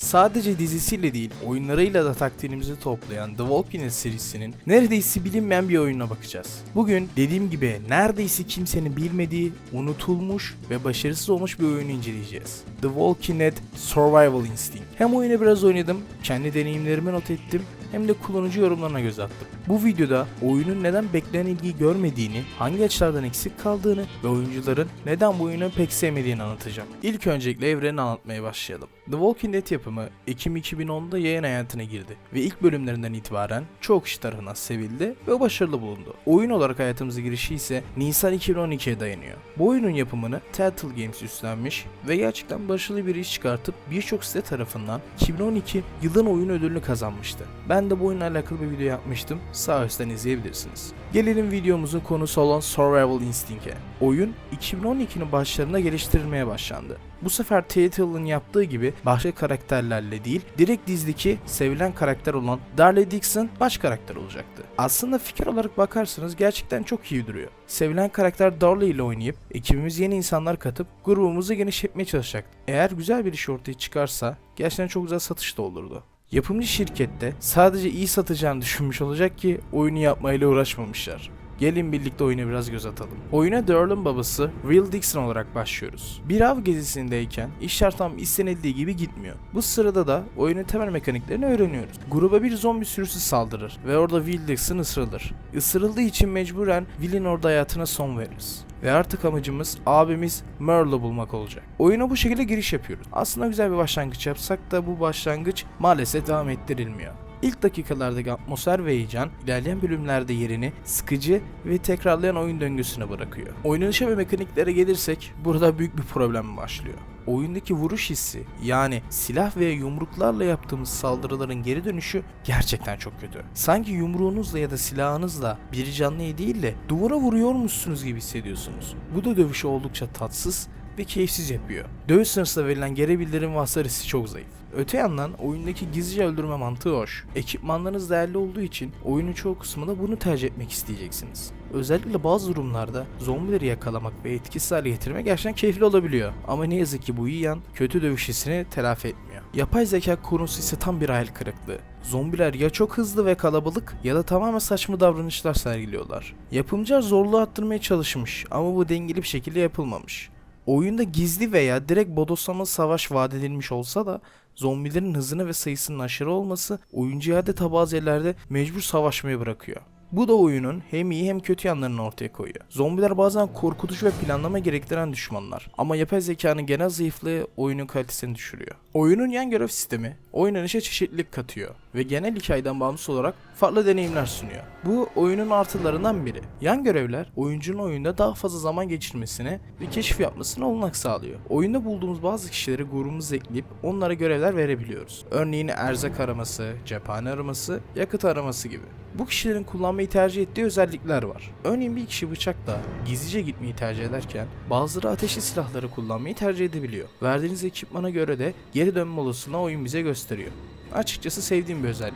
Sadece dizisiyle değil, oyunlarıyla da takdirimizi toplayan The Walking Dead serisinin neredeyse bilinmeyen bir oyununa bakacağız. Bugün dediğim gibi neredeyse kimsenin bilmediği, unutulmuş ve başarısız olmuş bir oyunu inceleyeceğiz. The Walking Dead Survival Instinct. Hem oyunu biraz oynadım, kendi deneyimlerimi not ettim hem de kullanıcı yorumlarına göz attım. Bu videoda oyunun neden beklenen ilgiyi görmediğini, hangi açılardan eksik kaldığını ve oyuncuların neden bu oyunu pek sevmediğini anlatacağım. İlk öncelikle evreni anlatmaya başlayalım. The Walking Dead yapımı Ekim 2010'da yayın hayatına girdi ve ilk bölümlerinden itibaren çok kişi tarafından sevildi ve başarılı bulundu. Oyun olarak hayatımıza girişi ise Nisan 2012'ye dayanıyor. Bu oyunun yapımını Telltale Games üstlenmiş ve gerçekten başarılı bir iş çıkartıp birçok site tarafından 2012 yılın oyun ödülünü kazanmıştı. Ben de bu oyunla alakalı bir video yapmıştım. Sağ üstten izleyebilirsiniz. Gelelim videomuzun konusu olan Survival Instinct'e. Oyun 2012'nin başlarında geliştirilmeye başlandı. Bu sefer Telltale'ın yaptığı gibi başka karakterlerle değil, direkt dizdeki sevilen karakter olan Darley Dixon baş karakter olacaktı. Aslında fikir olarak bakarsanız gerçekten çok iyi duruyor. Sevilen karakter Darley ile oynayıp ekibimiz yeni insanlar katıp grubumuzu genişletmeye çalışacaktı. Eğer güzel bir iş ortaya çıkarsa gerçekten çok güzel satış da olurdu. Yapımcı şirkette sadece iyi satacağını düşünmüş olacak ki oyunu yapmayla uğraşmamışlar. Gelin birlikte oyuna biraz göz atalım. Oyuna Darl'ın babası Will Dixon olarak başlıyoruz. Bir av gezisindeyken işler tam istenildiği gibi gitmiyor. Bu sırada da oyunun temel mekaniklerini öğreniyoruz. Gruba bir zombi sürüsü saldırır ve orada Will Dixon ısırılır. Isırıldığı için mecburen Will'in orada hayatına son veririz. Ve artık amacımız abimiz Merle'ı bulmak olacak. Oyuna bu şekilde giriş yapıyoruz. Aslında güzel bir başlangıç yapsak da bu başlangıç maalesef devam ettirilmiyor. İlk dakikalardaki atmosfer ve heyecan ilerleyen bölümlerde yerini sıkıcı ve tekrarlayan oyun döngüsüne bırakıyor. Oynanışa ve mekaniklere gelirsek burada büyük bir problem başlıyor. Oyundaki vuruş hissi yani silah veya yumruklarla yaptığımız saldırıların geri dönüşü gerçekten çok kötü. Sanki yumruğunuzla ya da silahınızla bir canlıyı değil de duvara vuruyormuşsunuz gibi hissediyorsunuz. Bu da dövüşü oldukça tatsız ve keyifsiz yapıyor. Dövüş sırasında verilen geri bildirim ve çok zayıf. Öte yandan oyundaki gizlice öldürme mantığı hoş. Ekipmanlarınız değerli olduğu için oyunun çoğu kısmında bunu tercih etmek isteyeceksiniz. Özellikle bazı durumlarda zombileri yakalamak ve etkisiz hale getirmek gerçekten keyifli olabiliyor. Ama ne yazık ki bu iyi yan kötü dövüş hissini telafi etmiyor. Yapay zeka konusu ise tam bir hayal kırıklığı. Zombiler ya çok hızlı ve kalabalık ya da tamamen saçma davranışlar sergiliyorlar. Yapımcılar zorluğu arttırmaya çalışmış ama bu dengeli bir şekilde yapılmamış. Oyunda gizli veya direkt bodoslama savaş vaat edilmiş olsa da zombilerin hızını ve sayısının aşırı olması oyuncuyu adeta bazı yerlerde mecbur savaşmaya bırakıyor. Bu da oyunun hem iyi hem kötü yanlarını ortaya koyuyor. Zombiler bazen korkutucu ve planlama gerektiren düşmanlar. Ama yapay zekanın genel zayıflığı oyunun kalitesini düşürüyor. Oyunun yan görev sistemi oynanışa çeşitlilik katıyor ve genel hikayeden bağımsız olarak farklı deneyimler sunuyor. Bu oyunun artılarından biri. Yan görevler oyuncunun oyunda daha fazla zaman geçirmesine ve keşif yapmasına olanak sağlıyor. Oyunda bulduğumuz bazı kişileri grubumuza ekleyip onlara görevler verebiliyoruz. Örneğin erzak araması, cephane araması, yakıt araması gibi. Bu kişilerin kullanmayı tercih ettiği özellikler var. Örneğin bir kişi bıçakla gizlice gitmeyi tercih ederken bazıları ateşli silahları kullanmayı tercih edebiliyor. Verdiğiniz ekipmana göre de geri dönme olasılığını oyun bize gösteriyor. Açıkçası sevdiğim bir özellik.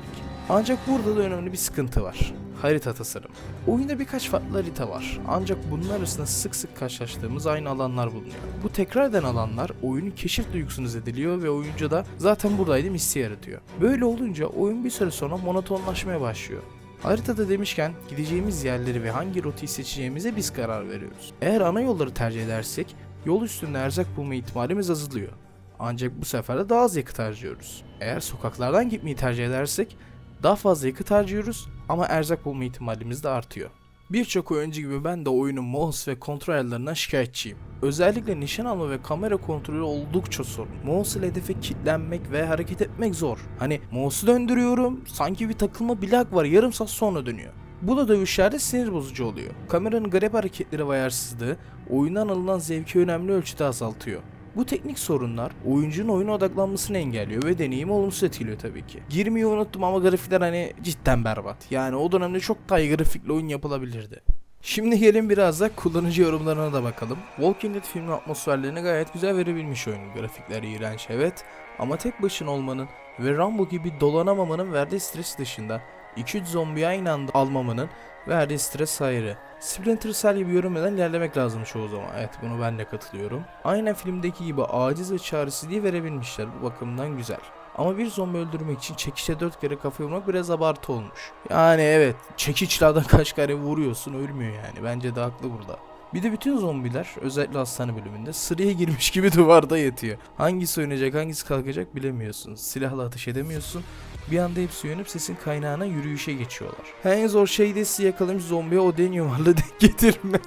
Ancak burada da önemli bir sıkıntı var. Harita tasarım. Oyunda birkaç farklı harita var. Ancak bunlar arasında sık sık karşılaştığımız aynı alanlar bulunuyor. Bu tekrar eden alanlar oyunun keşif duygusunu zedeliyor ve oyuncu da zaten buradaydım hissi yaratıyor. Böyle olunca oyun bir süre sonra monotonlaşmaya başlıyor. Haritada demişken gideceğimiz yerleri ve hangi rotayı seçeceğimize biz karar veriyoruz. Eğer ana yolları tercih edersek yol üstünde erzak bulma ihtimalimiz azalıyor. Ancak bu sefer de daha az yakıt harcıyoruz. Eğer sokaklardan gitmeyi tercih edersek daha fazla yakıt harcıyoruz ama erzak bulma ihtimalimiz de artıyor. Birçok oyuncu gibi ben de oyunun mouse ve kontrol ayarlarından şikayetçiyim. Özellikle nişan alma ve kamera kontrolü oldukça sorun. Mouse ile hedefe kilitlenmek ve hareket etmek zor. Hani mouse'u döndürüyorum, sanki bir takılma bir var yarım saat sonra dönüyor. Bu da dövüşlerde sinir bozucu oluyor. Kameranın garip hareketleri ve ayarsızlığı oyundan alınan zevki önemli ölçüde azaltıyor. Bu teknik sorunlar oyuncunun oyuna odaklanmasını engelliyor ve deneyimi olumsuz etkiliyor tabii ki. Girmeyi unuttum ama grafikler hani cidden berbat. Yani o dönemde çok daha iyi grafikli oyun yapılabilirdi. Şimdi gelin biraz da kullanıcı yorumlarına da bakalım. Walking Dead filmin atmosferlerini gayet güzel verebilmiş oyun. Grafikler iğrenç evet ama tek başına olmanın ve Rambo gibi dolanamamanın verdiği stres dışında 2-3 zombi aynı anda almamanın verdiği stres ayrı. Splinter Cell gibi yürümeden ilerlemek lazım çoğu zaman. Evet bunu ben de katılıyorum. Aynen filmdeki gibi aciz ve çaresizliği verebilmişler. Bu bakımdan güzel. Ama bir zombi öldürmek için çekiçle 4 kere kafa vurmak biraz abartı olmuş. Yani evet çekiçle adam kaç kere vuruyorsun ölmüyor yani. Bence de haklı burada. Bir de bütün zombiler özellikle hastane bölümünde sıraya girmiş gibi duvarda yatıyor. Hangisi oynayacak hangisi kalkacak bilemiyorsun. Silahla ateş edemiyorsun. Bir anda hepsi uyanıp sesin kaynağına yürüyüşe geçiyorlar. En zor şey de sizi yakalamış zombiye o den yuvarlı denk getirmek.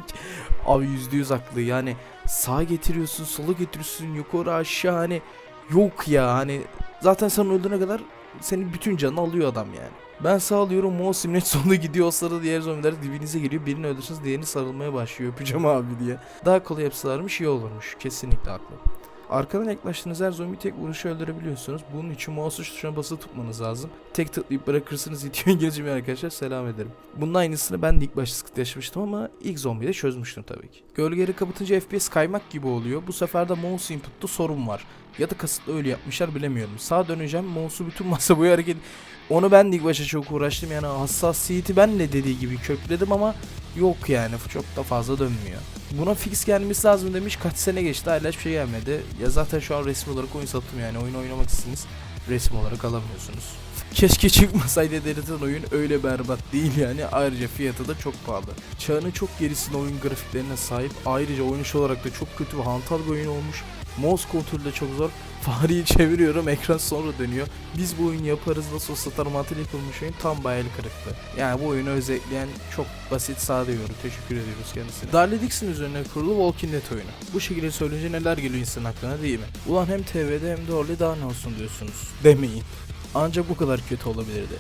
Abi yüzde yüz haklı yani sağa getiriyorsun sola getiriyorsun yukarı aşağı hani yok ya hani zaten sen öldüğüne kadar senin bütün canını alıyor adam yani. Ben sağlıyorum mouse simlet sonu gidiyor o sırada diğer zombiler dibinize geliyor birini öldürsünüz diğerini sarılmaya başlıyor öpeceğim abi diye. Daha kolay yapsalarmış iyi olurmuş kesinlikle haklı. Arkadan yaklaştığınız her zombi tek vuruşu öldürebiliyorsunuz. Bunun için mouse tuşuna basılı tutmanız lazım. Tek tıklayıp bırakırsınız itiyor İngilizce arkadaşlar selam ederim. Bunun aynısını ben de ilk başta sıkıntı yaşamıştım ama ilk zombiyi de çözmüştüm tabii ki. Gölgeleri kapatınca FPS kaymak gibi oluyor. Bu sefer de mouse input'ta sorun var. Ya da kasıtlı öyle yapmışlar bilemiyorum. Sağa döneceğim mouse'u bütün masa boyu hareket onu ben de ilk başta çok uğraştım yani hassasiyeti ben de dediği gibi kökledim ama yok yani çok da fazla dönmüyor. Buna fix gelmesi lazım demiş kaç sene geçti hala hiçbir şey gelmedi. Ya zaten şu an resmi olarak oyun sattım yani oyun oynamak istesiniz resmi olarak alamıyorsunuz. Keşke çıkmasaydı denilen oyun öyle berbat değil yani ayrıca fiyatı da çok pahalı. Çağının çok gerisinde oyun grafiklerine sahip ayrıca oynuş olarak da çok kötü ve hantal bir oyun olmuş. Mouse kontrolü de çok zor. Fareyi çeviriyorum ekran sonra dönüyor. Biz bu oyunu yaparız nasıl olsa mantığıyla yapılmış oyun tam bayıl kırıktı. Yani bu oyunu özetleyen çok basit sade yorum. Teşekkür ediyoruz kendisine. Darli Dixon üzerine kurulu Walking Dead oyunu. Bu şekilde söyleyince neler geliyor insan aklına değil mi? Ulan hem TV'de hem de orada daha ne olsun diyorsunuz. Demeyin. Ancak bu kadar kötü olabilirdi.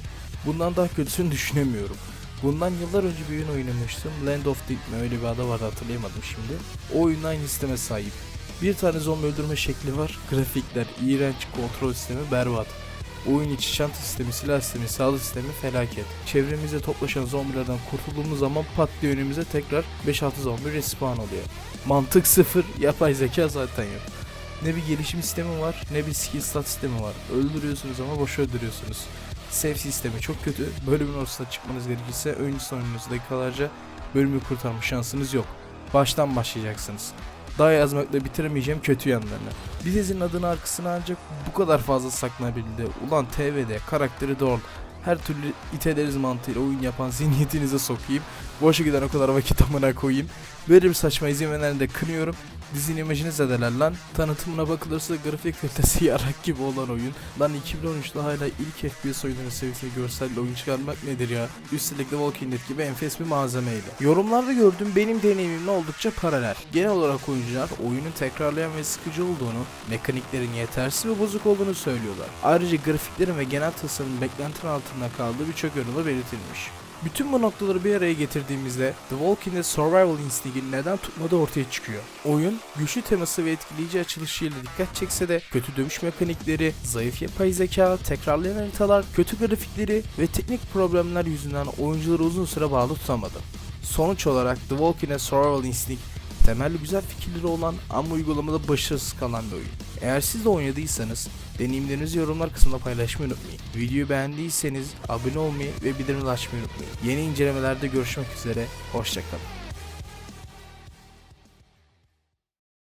Bundan daha kötüsünü düşünemiyorum. Bundan yıllar önce bir oyun oynamıştım. Land of Dead mi öyle bir adı vardı hatırlayamadım şimdi. O oyunun aynı sisteme sahip. Bir tane zombi öldürme şekli var. Grafikler, iğrenç, kontrol sistemi berbat. Oyun içi çanta sistemi, silah sistemi, sağlık sistemi felaket. Çevremizde toplaşan zombilerden kurtulduğumuz zaman pat diye önümüze tekrar 5-6 zombi respawn oluyor. Mantık sıfır, yapay zeka zaten yok. Ne bir gelişim sistemi var, ne bir skill stat sistemi var. Öldürüyorsunuz ama boş öldürüyorsunuz. Save sistemi çok kötü. Bölümün ortasına çıkmanız gerekirse önce sonunuz dakikalarca bölümü kurtarma şansınız yok. Baştan başlayacaksınız daha yazmakla bitiremeyeceğim kötü yanlarını. Bir dizinin adını arkasına ancak bu kadar fazla saklanabildi. Ulan TV'de karakteri doğru. Her türlü iteleriz mantığıyla oyun yapan zihniyetinize sokayım. Boşa giden o kadar vakit amına koyayım. Böyle bir saçma izin de kınıyorum. Dizinin imajını zedeler lan. Tanıtımına bakılırsa grafik kalitesi yarak gibi olan oyun. Lan 2013'te hala ilk FPS oyunları seviyesinde görsel oyun çıkarmak nedir ya? Üstelik de Walking Dead gibi enfes bir malzemeyle. Yorumlarda gördüğüm benim deneyimimle oldukça paralel. Genel olarak oyuncular oyunun tekrarlayan ve sıkıcı olduğunu, mekaniklerin yetersiz ve bozuk olduğunu söylüyorlar. Ayrıca grafiklerin ve genel tasarımın beklentinin altında kaldığı birçok yorumda belirtilmiş. Bütün bu noktaları bir araya getirdiğimizde The Walking Dead Survival Instinct'in neden tutmadığı ortaya çıkıyor. Oyun, güçlü teması ve etkileyici açılışıyla dikkat çekse de kötü dövüş mekanikleri, zayıf yapay zeka, tekrarlayan haritalar, kötü grafikleri ve teknik problemler yüzünden oyuncuları uzun süre bağlı tutamadı. Sonuç olarak The Walking Dead Survival Instinct temelli güzel fikirleri olan ama uygulamada başarısız kalan bir oyun. Eğer siz de oynadıysanız deneyimlerinizi yorumlar kısmında paylaşmayı unutmayın. Videoyu beğendiyseniz abone olmayı ve bildirimleri açmayı unutmayın. Yeni incelemelerde görüşmek üzere, hoşçakalın.